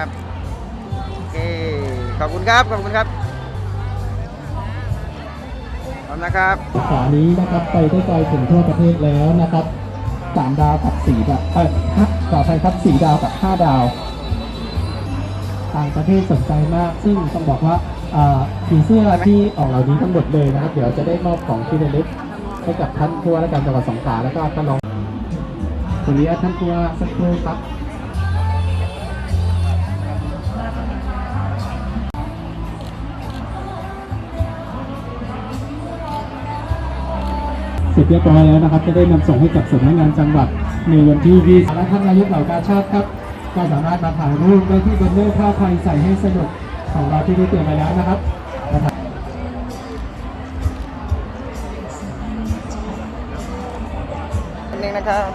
ับโอเค ขอบคุณครับ ขอบคุณครับพร้อมนะครับสาขานี้นะครับไปได้ไกลถึงทั่วประเทศแล้วนะครับสามดาวกับสี่ดาวเออห้าขออภัยครับสี่ดาวกับห้าดาว ต่างประเทศสนใจมาก ซึ่งต้องบอกว่าอ่าผีเสื้อที่ออกเหล่านี้ทั้งหมดเลยนะครับ เดี๋ยวจะได้มอบของที่ระลึกให้กับท่านผู้ว่าราชการจังหวัดสงขลาแล้วก็ท่านรองวันนี้ท่านผู้ว่าสักครู่ครับ ร็จเรียบร้อยแล้วนะครับ จะได้นำส่งให้กับสำนักงานจังหวัดในวันที่ 20 และท่านนายกเหล่ากาชาติครับ ก็สามารถมาถ่ายรูปได้ที่บนเรือผ้าไทยใส่ให้สนุกของเราที่ได้เตรียมไปแล้วนะครับนะครับอันหนึงนะครับ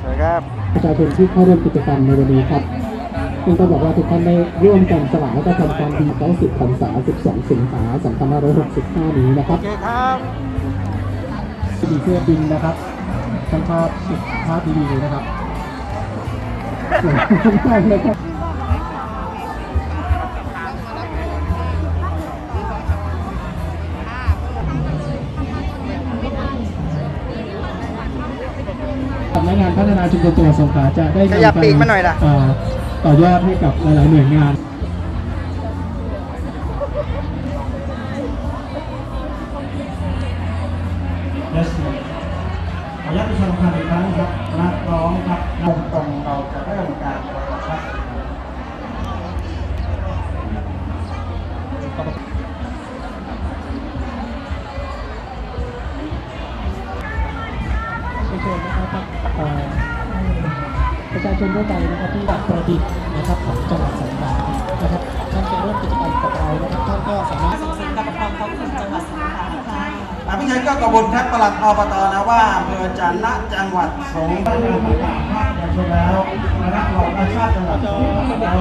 สวัสดีครับประชาชนที่เข้าร่วมกิจกรรมในวันนี้ครับ ซึ่งต้องบอกว่าทุกท่านได้ร่วมกันสละและก็ทำความดีตั้ง10พรรษา 12 สิงหา2565 นี้นะครับโอเคครับดีเสื้อบินนะครับท่านภาพสุดภาพดีๆเลยนะครับสวยมากเลยครับสำนักงานพัฒนาชุมชนจังหวัดสงขลาจะได้ขยับปีกมาหน่อยล่ะเต่อยอดให้กับหลาย ๆ หน่วยงาน Yes ขออนุญาตประชาสัมพันธ์อีกครั้งครับนักร้องครับตรงตรงเราจะเริ่มการประกวดครับเชิญนะครับเอ่อประ ชาชนทั่วไปนะครับที่ดับประดิษฐ์นะครับของจังหวัดสงขลานะครับท่านจะร่วมกิจกรรมกับเรานะครับท่านก็สามารถส่งเสริมการปกครองท้องถิ่นจังหวัดสงขลาค่ะอาพิชัยก็กระบุนครับประหลัดอบตนะว่าเมืออจันละจังหวัดสงขลาชนแล้วนะครับของประชาชนจังหวัดสงขลา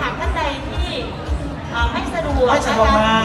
ครับท่านใดที่ไม่สะดวกไม่สะดวกมา